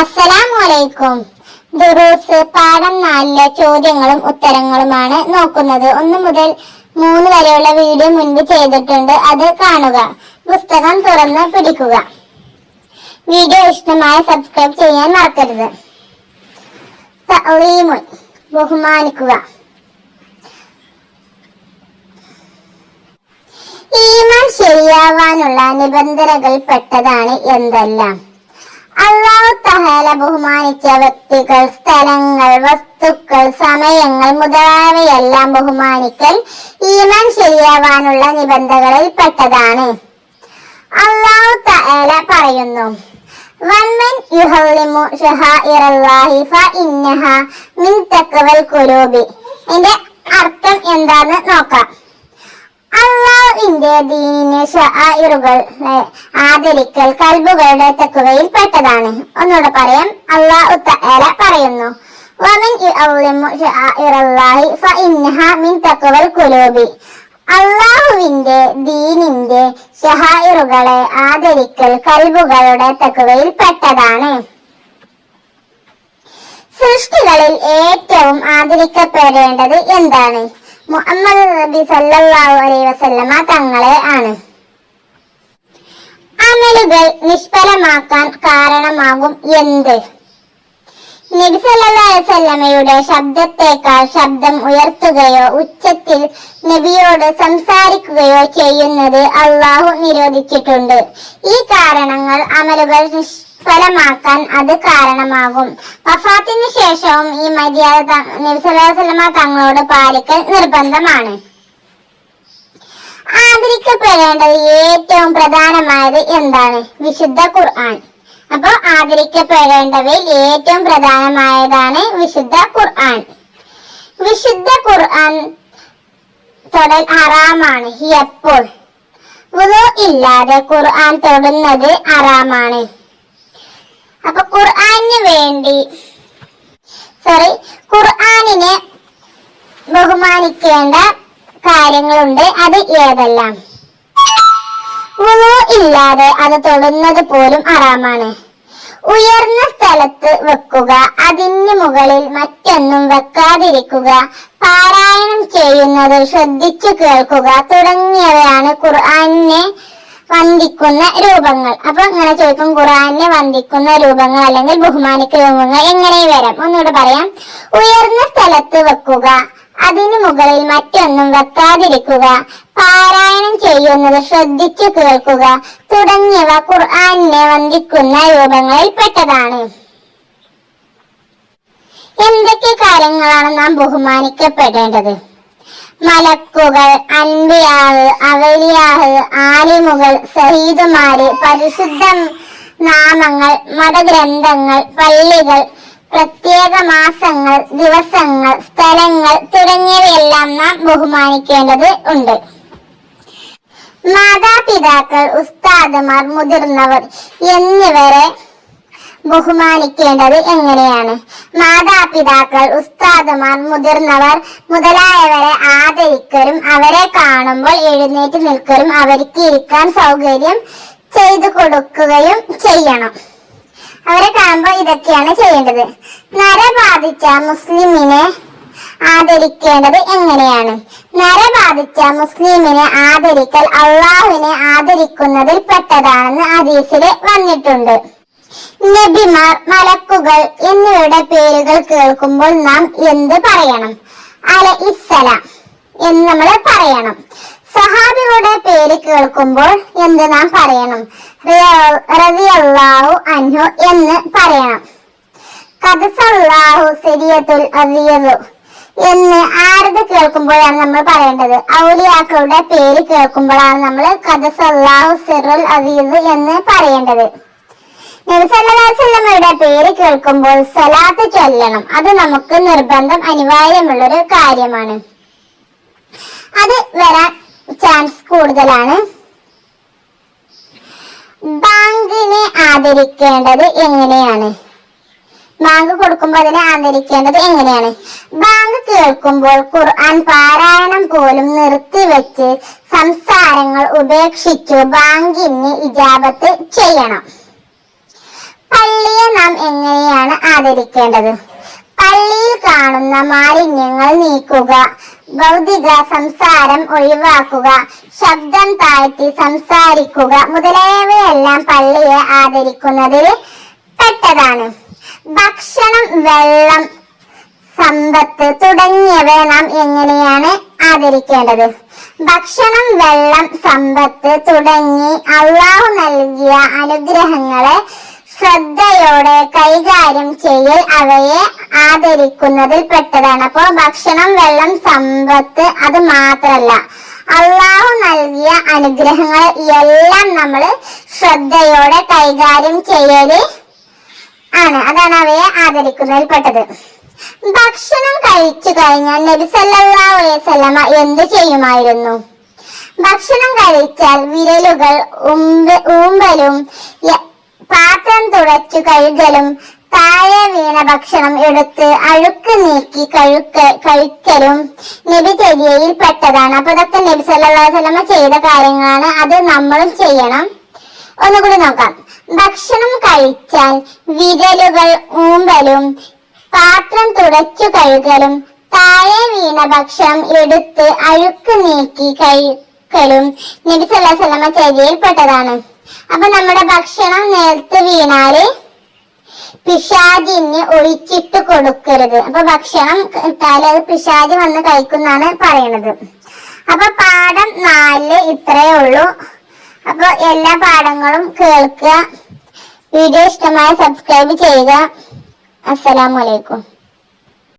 അസ്സലാമലൈക്കും. ദുറൂസ് പാഠം നാലിലെ ചോദ്യങ്ങളും ഉത്തരങ്ങളുമാണ് നോക്കുന്നത്. ഒന്ന് മുതൽ മൂന്ന് വരെയുള്ള വീഡിയോ മുൻപ് ചെയ്തിട്ടുണ്ട്. അത് കാണുക. പുസ്തകം തുറന്ന് പിടിക്കുക. വീഡിയോ ഇഷ്ടമായ സബ്സ്ക്രൈബ് ചെയ്യാൻ മറക്കരുത്. ബഹുമാനിക്കുക. ഈമാൻ ശരിയാവാനുള്ള നിബന്ധനകൾ പെട്ടതാണ് എന്തെല്ലാം? അള്ളാഹു തഹാല ബഹുമാനിച്ച വ്യക്തികൾ സ്ഥലങ്ങൾ വസ്തുക്കൾ സമയങ്ങൾ മുതലായവയെല്ലാം ബഹുമാനിക്കൽ ഈമാൻ ശരിയാവാനുള്ള നിബന്ധകളിൽ പെട്ടതാണ്. അള്ളാഹു തആല പറയുന്നു വമ്മൻ യുഹല്ലിമു ശഹാഇറല്ലാഹി ഫഇന്നഹ മിൻ തഖ്വൽ ഖുലൂബി. ഇതിന്റെ അർത്ഥം എന്താന്ന് നോക്കാം. അള്ളാഹുവിന്റെ ദീന് ഷായിറുകൾ ആദരിക്കൽ കൽബുകളുടെ തെക്കുകയിൽ പെട്ടതാണ്. ഒന്നുകൂടെ പറയാം. അള്ളാഹു തആല പറയുന്നു മിൻ അള്ളാഹുവിന്റെ ദീനിന്റെ ഷഹായിറുകളെ ആദരിക്കൽ കൽബുകളുടെ തെക്കുകയിൽ പെട്ടതാണ്. സൃഷ്ടികളിൽ ഏറ്റവും ആദരിക്കപ്പെടേണ്ടത് എന്താണ്? മുഹമ്മദ് നബി സല്ലല്ലാഹു അലൈഹി വസല്ലമ തങ്ങളെ ആണ്. അമലുകൾ നിഷ്ഫലമാക്കാൻ കാരണമാകും എന്ത്? നബി സല്ലല്ലാഹു ശബ്ദത്തേക്കാൾ ശബ്ദം ഉയർത്തുകയോ ഉച്ചത്തിൽ നബിയോട് സംസാരിക്കുകയോ ചെയ്യുന്നത് അള്ളാഹു നിരോധിച്ചിട്ടുണ്ട്. ഈ കാരണങ്ങൾ അമലുകൾ ഫലമാക്കാൻ അത് കാരണമാകും. വഫാത്തിന് ശേഷവും ഈ മര്യാദ നബിസല്ലാസ്ലമ തങ്ങളോട് പാലിക്കൽ നിർബന്ധമാണ്. ആദരിക്കപ്പെടേണ്ടത് ഏറ്റവും പ്രധാനമായത് എന്താണ്? വിശുദ്ധ ഖുർആൻ. അപ്പൊ ആദരിക്കപ്പെടേണ്ടവയിൽ ഏറ്റവും പ്രധാനമായതാണ് വിശുദ്ധ ഖുർആൻ. വിശുദ്ധ ഖുർആൻ തൊടൽ ഹറാമാണ് എപ്പോൾ? വുളു ഇല്ലാതെ ഖുർആൻ തൊടുന്നത് ഹറാമാണ്. അപ്പൊ ഖുർആനിന് വേണ്ടി സോറി ഖുർആനിനെ ബഹുമാനിക്കേണ്ട കാര്യങ്ങളുണ്ട്. അത് ഏതെല്ലാം? വുളു ഇല്ലാതെ അത് തൊടുന്നത് പോലും അറാമാണ് ഉയർന്ന സ്ഥലത്ത് വെക്കുക അതിന് മുകളിൽ മറ്റൊന്നും വെക്കാതിരിക്കുക പാരായണം ചെയ്യുന്നത് ശ്രദ്ധിച്ചു കേൾക്കുക തുടങ്ങിയവയാണ് ഖുർആനെ വന്ദിക്കുന്ന രൂപങ്ങൾ. അപ്പൊ ഇങ്ങനെ ചോദിക്കും ഖുർആനെ വന്ദിക്കുന്ന രൂപങ്ങൾ അല്ലെങ്കിൽ ബഹുമാനിക്കുന്ന രൂപങ്ങൾ എങ്ങനെ വരാം? ഒന്നുകൂടെ പറയാം. ഉയർന്ന സ്ഥലത്ത് വെക്കുക അതിനു മുകളിൽ മറ്റൊന്നും വെക്കാതിരിക്കുക. പാരായണം ചെയ്യുന്നത് ശ്രദ്ധിച്ചു കേൾക്കുക. തുടങ്ങിയവ ഖുർആാനിനെ വന്ദിക്കുന്ന രൂപങ്ങളിൽ പെട്ടതാണ്. എന്തൊക്കെ കാര്യങ്ങളാണ് നാം ബഹുമാനിക്കപ്പെടേണ്ടത്? മലക്കുകൾ അൻപിയാഹ് അവലിയാഹ് ആലിമുകൾ സഹീദുമാര് പരിശുദ്ധ നാമങ്ങൾ മതഗ്രന്ഥങ്ങൾ പള്ളികൾ പ്രത്യേക മാസങ്ങൾ ദിവസങ്ങൾ സ്ഥലങ്ങൾ തുടങ്ങിയവയെല്ലാം നാം ബഹുമാനിക്കേണ്ടത് ഉണ്ട്. മാതാപിതാക്കൾ ഉസ്താദുമാർ മുതിർന്നവർ എന്നിവരെ ബഹുമാനിക്കേണ്ടത് എങ്ങനെയാണ്? മാതാപിതാക്കൾ ഉസ്താദുമാർ മുതിർന്നവർ മുതലായവരെ ആദരിക്കലും അവരെ കാണുമ്പോൾ എഴുന്നേറ്റ് നിൽക്കലും അവർക്ക് ഇരിക്കാൻ സൗകര്യം ചെയ്തു കൊടുക്കുകയും ചെയ്യണം. അവരെ കാണുമ്പോൾ ഇതൊക്കെയാണ് ചെയ്യേണ്ടത്. നര ബാധിച്ച മുസ്ലിമിനെ ആദരിക്കേണ്ടത് എങ്ങനെയാണ്? നര ബാധിച്ച മുസ്ലിമിനെ ആദരിക്കൽ അള്ളാഹുവിനെ ആദരിക്കുന്നതിൽ പെട്ടതാണെന്ന് ഹദീസിൽ വന്നിട്ടുണ്ട്. നബിമാർ മലക്കുകൾ എന്നിവയുടെ പേരുകൾ കേൾക്കുമ്പോൾ നാം എന്ത് പറയണം? അല ഇസ്സലാം എന്ന് നമ്മൾ പറയണം. സഹാബികളുടെ പേര് കേൾക്കുമ്പോൾ എന്ത് നാം പറയണം? റളിയല്ലാഹു അൻഹു എന്ന് പറയണം. കദസല്ലാഹു സരിയത്തുൽ അസിയതു എന്ന് ആരത് കേൾക്കുമ്പോഴാണ് നമ്മൾ പറയേണ്ടത്? ഔലിയാക്കളുടെ പേര് കേൾക്കുമ്പോഴാണ് നമ്മൾ കദസല്ലാഹു സിറുൽ അസീസ് എന്ന് പറയേണ്ടത്. നബിസല്ലാസ്വല്ലമ്മയുടെ പേര് കേൾക്കുമ്പോൾ സലാത്ത് ചൊല്ലണം. അത് നമുക്ക് നിർബന്ധം അനിവാര്യമുള്ളൊരു കാര്യമാണ്. അത് വരാൻ ചാൻസ് കൂടുതലാണ്. ബാങ്കിനെ ആദരിക്കേണ്ടത് എങ്ങനെയാണ്? ബാങ്ക് കൊടുക്കുമ്പോൾ അതിനെ ആദരിക്കേണ്ടത് എങ്ങനെയാണ്? ബാങ്ക് കേൾക്കുമ്പോൾ ഖുർആൻ പാരായണം പോലും നിർത്തിവെച്ച് സംസാരങ്ങൾ ഉപേക്ഷിച്ചു ബാങ്കിന് ഇജാബത്ത് ചെയ്യണം. പള്ളിയെ നാം എങ്ങനെയാണ് ആദരിക്കേണ്ടത്? പള്ളിയിൽ കാണുന്ന മാലിന്യങ്ങൾ നീക്കുക. ഭൗതിക സംസാരം ഒഴിവാക്കുക. ശബ്ദം താഴ്ത്തി സംസാരിക്കുക മുതലായവയെല്ലാം പള്ളിയെ ആദരിക്കുന്നതിൽ പെട്ടതാണ്. ഭക്ഷണം വെള്ളം സമ്പത്ത് തുടങ്ങിയവ നാം എങ്ങനെയാണ് ആദരിക്കേണ്ടത്? ഭക്ഷണം വെള്ളം സമ്പത്ത് തുടങ്ങി അള്ളാഹു നൽകിയ അനുഗ്രഹങ്ങളെ ശ്രദ്ധയോടെ കൈകാര്യം ചെയ്യൽ അവയെ ആദരിക്കുന്നതിൽ പെട്ടതാണ്. അപ്പോ ഭക്ഷണം വെള്ളം സമ്പത്ത് അത് മാത്രല്ല. അള്ളാഹു നൽകിയ അനുഗ്രഹങ്ങൾ എല്ലാം നമ്മൾ ശ്രദ്ധയോടെ കൈകാര്യം ചെയ്യൽ ആണ്. അതാണ് അവയെ ആദരിക്കുന്നതിൽ പെട്ടത്. ഭക്ഷണം കഴിച്ചു കഴിഞ്ഞാൽ നബി സല്ലല്ലാഹു അലൈഹി എന്ത് ചെയ്യുമായിരുന്നു? ഭക്ഷണം കഴിച്ചാൽ വിരലുകൾ ഊമ്പലും പാത്രം തുടച്ചു കഴുകലും താഴെ വീണ ഭക്ഷണം എടുത്ത് അഴുക്ക് നീക്കി കഴുക്ക കഴിക്കലും നബി ചര്യയിൽ പെട്ടതാണ്. അപ്പൊ ഇതൊക്കെ നബി വസല്ലമ ചെയ്ത കാര്യങ്ങളാണ്. അത് നമ്മളും ചെയ്യണം. ഒന്നുകൂടി നോക്കാം. ഭക്ഷണം കഴിച്ചാൽ വിരലുകൾ ഊമ്പലും പാത്രം തുടച്ചു കഴുകലും താഴെ വീണ ഭക്ഷണം എടുത്ത് അഴുക്ക് നീക്കി കഴിക്കലും നബി സല്ലല്ലാഹു അലൈഹി പെട്ടതാണ്. അപ്പൊ നമ്മുടെ ഭക്ഷണം നേരത്തെ വീണാൽ പിശാചിന് ഒഴിച്ചിട്ട് കൊടുക്കരുത്. അപ്പൊ ഭക്ഷണം ഇട്ടാൽ അത് പിശാചി വന്ന് കഴിക്കുന്നാണ് പറയണത്. അപ്പൊ പാഠം നാലിൽ ഇത്രയേ ഉള്ളൂ. അപ്പൊ എല്ലാ പാഠങ്ങളും കേൾക്കുക. വീഡിയോ ഇഷ്ടമായ സബ്സ്ക്രൈബ് ചെയ്യുക. അസ്സലാമു അലൈക്കും.